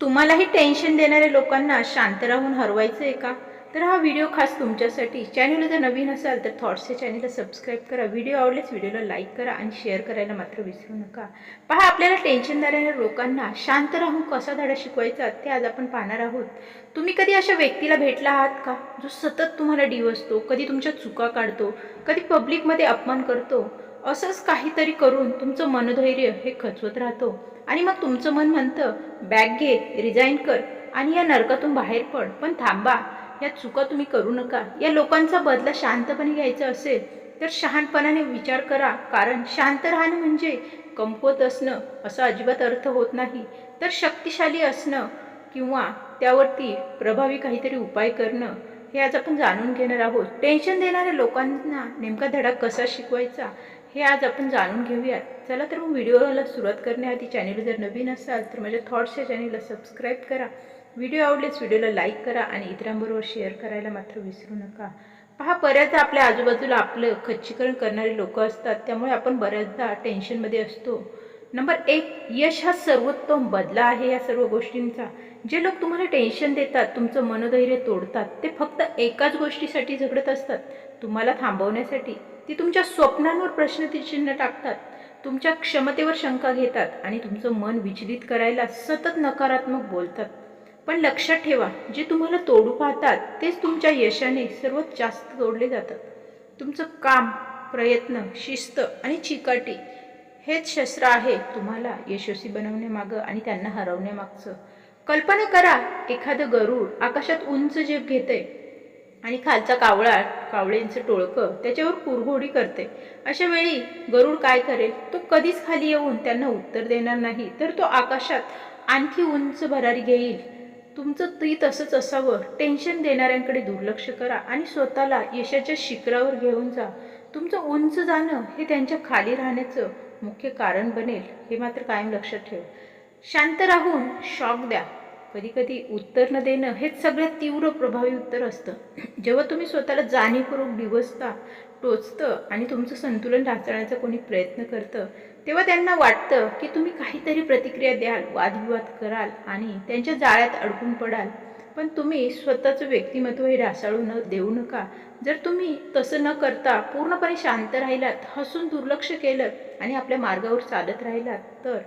तुम्हालाही टेन्शन देणाऱ्या लोकांना शांत राहून हरवायचं आहे का? तर हा व्हिडिओ खास तुमच्यासाठी. चॅनल जर नवीन असाल तर थॉट्सचे चॅनलला सबस्क्राईब करा. व्हिडिओ आवडल्यास व्हिडिओला लाईक करा आणि शेअर करायला मात्र विसरू नका. पहा आपल्याला टेन्शन देणाऱ्या लोकांना शांत राहून कसा धडा शिकवायचा ते आज आपण पाहणार आहोत. तुम्ही कधी अशा व्यक्तीला भेटला आहात का? जो सतत तुम्हाला डिवसतो कधी तुमच्या चुका काढतो कधी पब्लिकमध्ये अपमान करतो? असंच काहीतरी करून तुमचं मनधैर्य हे खचवत राहतो. आणि मग तुमचं मन म्हणतं बॅग घे रिझाईन कर आणि या नरकातून बाहेर पड पण थांबा. या चुका तुम्ही करू नका. या लोकांचा बदला शांतपणे घ्यायचा असेल तर शहाणपणाने विचार करा. कारण शांत राहणं म्हणजे कमकुवत असणं असा अजिबात अर्थ होत नाही. तर शक्तिशाली असणं किंवा त्यावरती प्रभावी काहीतरी उपाय करणं हे आज आपण जाणून घेणार आहोत. टेन्शन देणाऱ्या लोकांना नेमका धडा कसा शिकवायचा? हे आज आपण जाणून घेऊयात. चला तर मग व्हिडिओला सुरुवात करण्याआधी चॅनेल जर नवीन असाल तर माझ्या थॉट्सच्या चॅनेलला चॅनलला सबस्क्राईब करा. व्हिडिओ आवडल्यास व्हिडिओला लाईक करा आणि इतरांबरोबर शेअर करायला मात्र विसरू नका. पहा बऱ्याचदा आपल्या आजूबाजूला आपलं खच्चीकरण करणारे लोक असतात. त्यामुळे आपण बऱ्याचदा टेन्शनमध्ये असतो. नंबर एक यश हा सर्वोत्तम बदला आहे या सर्व गोष्टींचा. जे लोक तुम्हाला टेन्शन देतात तुमचं मनोधैर्य तोडतात ते फक्त एकाच गोष्टीसाठी झगडत असतात. तुम्हाला थांबवण्यासाठी. ती तुमच्या स्वप्नांवर प्रश्नचिन्ह टाकतात तुमच्या क्षमतेवर शंका घेतात आणि तुमचं मन विचलित करायला सतत नकारात्मक बोलतात. पण लक्षात ठेवा जे तुम्हाला तोडू पाहतात तेच तुमच्या यशाने सर्वात जास्त तोडले जातात. तुमचं काम प्रयत्न शिस्त आणि चिकाटी हेच शस्त्र आहे तुम्हाला यशस्वी बनवण्यामागं आणि त्यांना हरवण्यामागचं. कल्पना करा एखादं गरुड आकाशात उंच झेप घेते आणि खालचा कावळा कावळ्यांचं टोळकं त्याच्यावर कुरघोडी करते. अशा वेळी गरुड काय करेल? तो कधीच खाली येऊन त्यांना उत्तर देणार नाही. तर तो आकाशात आणखी उंच भरारी घेईल. तुमचं ती तसंच असावं. टेन्शन देणाऱ्यांकडे दुर्लक्ष करा आणि स्वतःला यशाच्या शिखरावर घेऊन जा. तुमचं उंच जाणं हे त्यांच्या खाली राहण्याचं मुख्य कारण बनेल हे मात्र कायम लक्षात ठेव. शांत राहून शॉक द्या. कधी कधी उत्तर न देणं हेच सगळ्यात तीव्र प्रभावी उत्तर असतं. जेव्हा तुम्ही स्वतःला जाणीवपूर्वक डिवसता टोचतं आणि तुमचं संतुलन ढासळण्याचा कोणी प्रयत्न करतं तेव्हा त्यांना वाटतं की तुम्ही काहीतरी प्रतिक्रिया द्याल वादविवाद कराल आणि त्यांच्या जाळ्यात अडकून पडाल. पण तुम्ही स्वतःचं व्यक्तिमत्व हे ढासळू न देऊ नका. जर तुम्ही तसं न करता पूर्णपणे शांत राहिलात हसून दुर्लक्ष केलं आणि आपल्या मार्गावर चालत राहिलात तर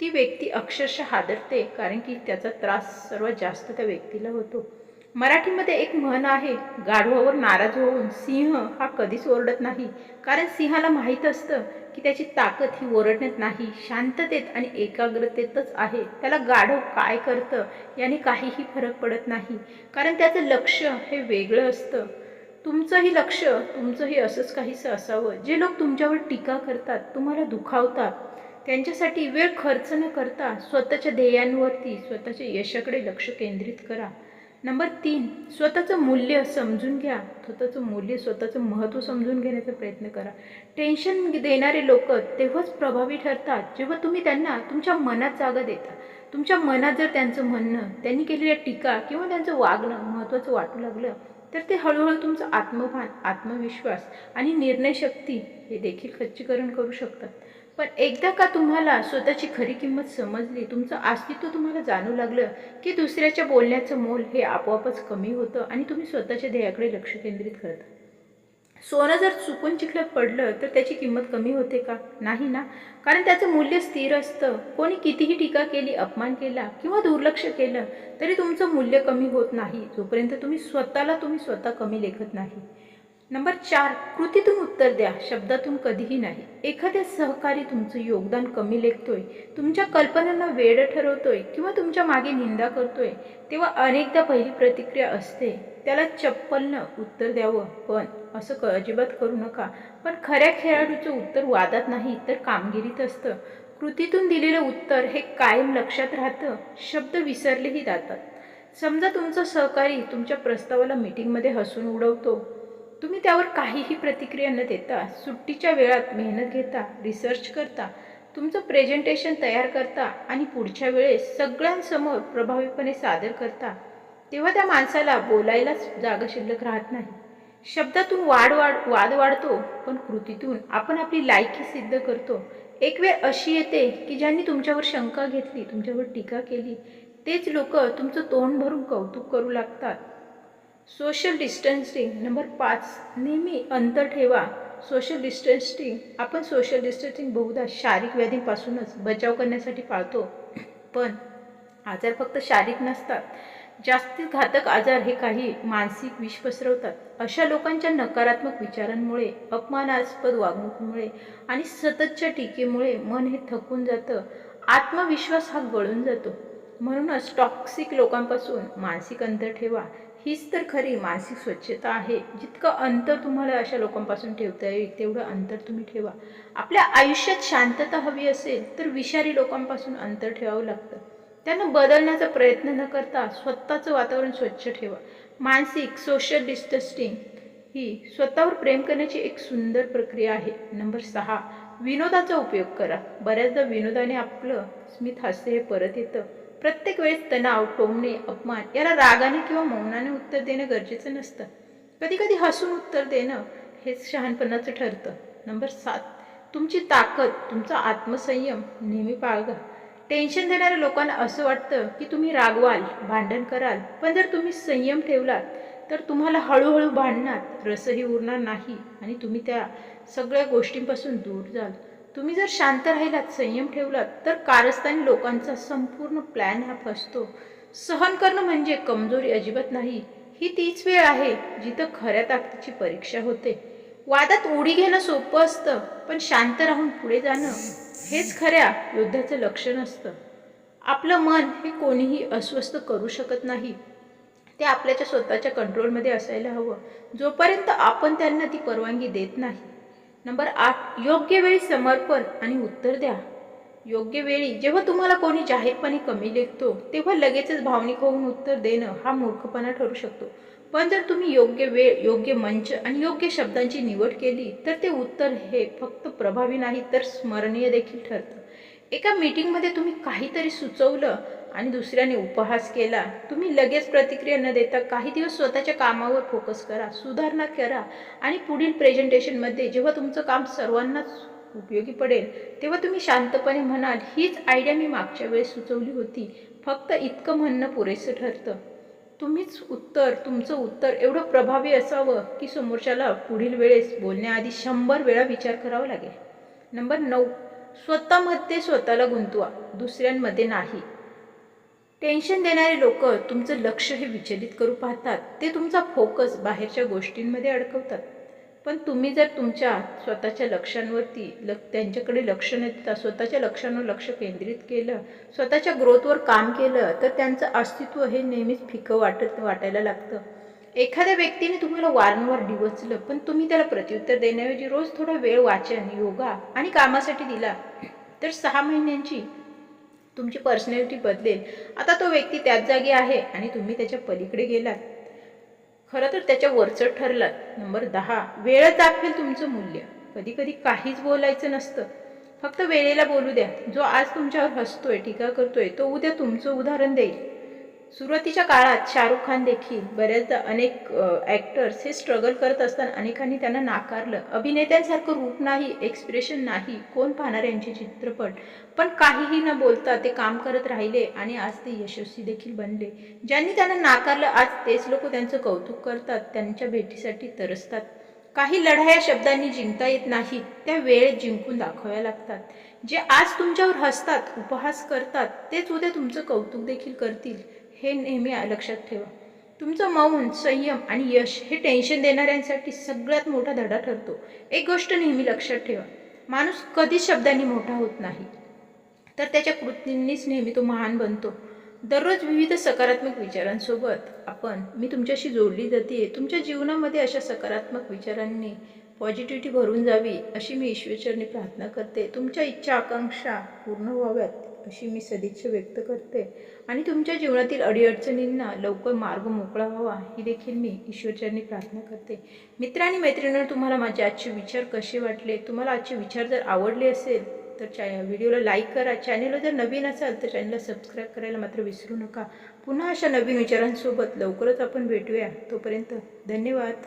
ती व्यक्ती अक्षरशः हादरते कारण की त्याचा त्रास सर्वात जास्त त्या व्यक्तीला होतो. मराठीमध्ये एक म्हण आहे गाढवावर नाराज होऊन सिंह हा कधीच ओरडत नाही कारण सिंहाला माहीत असतं की त्याची ताकद ही ओरडण्यात नाही शांततेत आणि एकाग्रतेतच आहे. त्याला गाढव काय करतं याने काहीही फरक पडत नाही कारण त्याचं लक्ष हे वेगळं असतं. तुमचंही लक्ष तुमचंही असंच काहीसं असावं. जे लोक तुमच्यावर टीका करतात तुम्हाला दुखावतात त्यांच्यासाठी वेळ खर्च न करता स्वतःच्या ध्येयांवरती स्वतःच्या यशाकडे लक्ष केंद्रित करा. नंबर तीन स्वतःचं मूल्य समजून घ्या. स्वतःचं मूल्य स्वतःचं महत्त्व समजून घेण्याचा प्रयत्न करा. टेन्शन देणारे लोक तेव्हाच प्रभावी ठरतात जेव्हा तुम्ही त्यांना तुमच्या मनात जागा देता. तुमच्या मनात जर त्यांचं म्हणणं त्यांनी केलेल्या टीका किंवा त्यांचं वागणं महत्त्वाचं वाटू लागलं तर ते हळूहळू तुमचं आत्मभान आत्मविश्वास आणि निर्णयशक्ती हे देखील खच्चीकरण करू शकतात. पण एकदा का तुम्हाला स्वतःची खरी किंमत समजली तुमचं अस्तित्व तुम्हाला जाणू लागलं की दुसऱ्याच्या बोलण्याचं मोल हे आपोआपच कमी होतं आणि तुम्ही स्वतःच्या ध्येयाकडे लक्ष केंद्रित करता? सोनं जर चुकून चिखल्यात पडलं तर त्याची किंमत कमी होते का? नाही ना? कारण त्याचं मूल्य स्थिर असतं. कोणी कितीही टीका केली अपमान केला किंवा दुर्लक्ष केलं तरी तुमचं मूल्य कमी होत नाही. जोपर्यंत तुम्ही स्वतःला तुम्ही स्वतः कमी लेखत नाही. नंबर चार कृतीतून उत्तर द्या. शब्दातून कधीही नाही. एखाद्या सहकारी तुमचं योगदान कमी लेखतोय तुमच्या कल्पनांना वेळ ठरवतोय किंवा तुमच्या मागे निंदा करतोय तेव्हा अनेकदा पहिली प्रतिक्रिया असते. त्याला चप्पलनं उत्तर द्यावं. पण असं क अजिबात करू नका. पण खऱ्या खेळाडूचं उत्तर वादात नाही तर कामगिरीत असतं. कृतीतून दिलेलं उत्तर हे कायम लक्षात राहतं. शब्द विसरलेही जातात. समजा तुमचा सहकारी तुमच्या प्रस्तावाला मीटिंगमध्ये हसून उडवतो. तुम्ही त्यावर काहीही प्रतिक्रिया न देता सुट्टीच्या वेळात मेहनत घेता रिसर्च करता तुमचं प्रेझेंटेशन तयार करता आणि पुढच्या वेळेस सगळ्यांसमोर प्रभावीपणे सादर करता तेव्हा त्या माणसाला बोलायलाच जागा शिल्लक राहत नाही. शब्दातून वाढ वाढ वाद वाढतो पण कृतीतून आपण आपली लायकी सिद्ध करतो. एक वेळ अशी येते की ज्यांनी तुमच्यावर शंका घेतली तुमच्यावर टीका केली तेच लोक तुमचं तोंड भरून कौतुक करू लागतात. सोशल डिस्टन्सिंग नंबर पाच. नेहमी अंतर ठेवा. सोशल डिस्टन्सिंग आपण सोशल डिस्टन्सिंग बहुधा शारीरिक व्याधींपासूनच बचाव करण्यासाठी पाळतो. पण आजार फक्त शारीरिक नसतात. जास्तीत घातक आजार हे काही मानसिक विष पसरवतात. अशा लोकांच्या नकारात्मक विचारांमुळे अपमानास्पद वागणुकीमुळे आणि सततच्या टीकेमुळे मन हे थकून जातं. आत्मविश्वास हा गळून जातो. म्हणूनच टॉक्सिक लोकांपासून मानसिक अंतर ठेवा. हीच तर खरी मानसिक स्वच्छता आहे. जितकं अंतर तुम्हाला अशा लोकांपासून ठेवता येईल तेवढं अंतर तुम्ही ठेवा. आपल्या आयुष्यात शांतता हवी असेल तर विषारी लोकांपासून अंतर ठेवावं लागतं. त्यांना बदलण्याचा प्रयत्न न करता स्वतःचं वातावरण स्वच्छ ठेवा. मानसिक सोशल डिस्टन्सिंग ही स्वतःवर प्रेम करण्याची एक सुंदर प्रक्रिया आहे. नंबर सहा विनोदाचा उपयोग करा. बऱ्याचदा विनोदाने आपलं स्मित हास्य हे परत येतं. प्रत्येक वेळेस तणाव टोमणे अपमान याला रागाने किंवा मौनाने उत्तर देणं गरजेचं नसतं. कधी कधी हसून उत्तर देणं हेच शहाणपणाचं ठरतं. नंबर सात तुमची ताकद तुमचा आत्मसंयम नेहमी बाळगा टेन्शन देणाऱ्या लोकांना असं वाटतं की तुम्ही रागवाल भांडण कराल पण जर तुम्ही संयम ठेवलात तर तुम्हाला हळूहळू भांडणार रसही उरणार नाही आणि तुम्ही त्या सगळ्या गोष्टींपासून दूर जाल. तुम्ही जर शांत राहिलात संयम ठेवलात तर कारस्थानी लोकांचा संपूर्ण प्लॅन हा फसतो. सहन करणं म्हणजे कमजोरी अजिबात नाही. ही तीच वेळ आहे जिथं खऱ्या ताकदीची परीक्षा होते. वादात उडी घेणं सोपं असतं पण शांत राहून पुढे जाणं हेच खऱ्या युद्धाचं लक्षण असतं. आपलं मन हे कोणीही अस्वस्थ करू शकत नाही. ते आपल्याच्या स्वतःच्या कंट्रोलमध्ये असायला हवं. जोपर्यंत आपण त्यांना ती परवानगी देत नाही नंबर आठ योग्य वेळी समर्पण आणि उत्तर द्या. योग्य वेळी जेव्हा तुम्हाला कोणी जाहीरपणे कमी लेखतो तेव्हा लगेचच भावनिक होऊन उत्तर देणं हा मूर्खपणा ठरू शकतो. पण जर तुम्ही योग्य वेळ योग्य मंच आणि योग्य शब्दांची निवड केली तर ते उत्तर हे फक्त प्रभावी नाही तर स्मरणीय देखील ठरतं. एका मीटिंगमध्ये तुम्ही काहीतरी सुचवलं आणि दुसऱ्याने उपहास केला तुम्ही लगेच प्रतिक्रिया न देता काही दिवस स्वतःच्या कामावर फोकस करा सुधारणा करा आणि पुढील प्रेझेंटेशनमध्ये जेव्हा तुमचं काम सर्वांनाच उपयोगी पडेल तेव्हा तुम्ही शांतपणे म्हणाल हीच आयडिया मी मागच्या वेळेस सुचवली होती. फक्त इतकं म्हणणं पुरेसं ठरतं. तुम्हीच उत्तर तुमचं उत्तर एवढं प्रभावी असावं की समोरच्याला पुढील वेळेस बोलण्याआधी शंभर वेळा विचार करावा लागेल. नंबर नऊ स्वतःमध्ये स्वतःला गुंतवा दुसऱ्यांमध्ये नाही. टेन्शन देणारे लोक तुमचं लक्ष हे विचलित करू पाहतात. ते तुमचा फोकस बाहेरच्या गोष्टींमध्ये अडकवतात. पण तुम्ही जर तुमच्या स्वतःच्या लक्ष्यांवरती ल त्यांच्याकडे लक्ष न देता स्वतःच्या लक्ष्यांवर लक्ष केंद्रित केलं स्वतःच्या ग्रोथवर काम केलं तर त्यांचं अस्तित्व हे नेहमीच फिकं वाटत वाटायला लागतं. एखाद्या व्यक्तीने तुम्हाला वारंवार डिवचलं पण तुम्ही त्याला प्रत्युत्तर देण्याऐवजी रोज थोडा वेळ वाचन योगा आणि कामासाठी दिला तर सहा महिन्यांची तुमची पर्सनॅलिटी बदलेल. आता तो व्यक्ती त्याच जागी आहे आणि तुम्ही त्याच्या पलीकडे गेलात. खरं तर त्याच्या वरचं ठरलात नंबर दहा वेळच दाखवेल तुमचं मूल्य. कधी कधी काहीच बोलायचं नसतं. फक्त वेळेला बोलू द्या. जो आज तुमच्यावर हसतोय टीका करतोय तो उद्या तुमचं उदाहरण देईल. सुरुवातीच्या काळात शाहरुख खान देखील बऱ्याचदा अनेक ॲक्टर्स हे स्ट्रगल करत असताना अनेकांनी त्यांना नाकारलं. अभिनेत्यांसारखं रूप नाही एक्सप्रेशन नाही कोण पाहणार यांचे चित्रपट? पण काहीही न बोलता ते काम करत राहिले आणि आज ते यशस्वी देखील बनले. ज्यांनी त्यांना नाकारलं आज तेच लोक त्यांचं कौतुक करतात त्यांच्या भेटीसाठी तरसतात. काही लढाया शब्दांनी जिंकता येत नाहीत त्या वेळेत जिंकून दाखवाव्या लागतात. जे आज तुमच्यावर हसतात उपहास करतात तेच उद्या तुमचं कौतुक देखील करतील. हे नेहमी लक्षात ठेवा. तुमचं मौन संयम आणि यश हे टेन्शन देणाऱ्यांसाठी सगळ्यात मोठा धडा ठरतो. एक गोष्ट नेहमी लक्षात ठेवा. माणूस कधीच शब्दांनी मोठा होत नाही. तर त्याच्या कृतींनीच नेहमी तो महान बनतो. दररोज विविध सकारात्मक विचारांसोबत आपण मी तुमच्याशी जोडली जाते. तुमच्या जीवनामध्ये अशा सकारात्मक विचारांनी पॉझिटिव्हिटी भरून जावी अशी मी ईश्वरचरणी प्रार्थना करते. तुमच्या इच्छा आकांक्षा पूर्ण व्हाव्यात अशी मी सदिच्छा व्यक्त करते. आणि तुमच्या जीवनातील अडीअडचणींना लवकर मार्ग मोकळा व्हावा ही देखील मी ईश्वरचरणी प्रार्थना करते. मित्र आणि मैत्रिणींना तुम्हाला माझे आजचे विचार कसे वाटले? तुम्हाला आजचे विचार जर आवडले असेल तर चॅ व्हिडिओला लाईक करा. चॅनलला जर नवीन असाल तर चॅनलला सबस्क्राईब करायला मात्र विसरू नका. पुन्हा अशा नवीन विचारांसोबत लवकरच आपण भेटूया. तोपर्यंत धन्यवाद.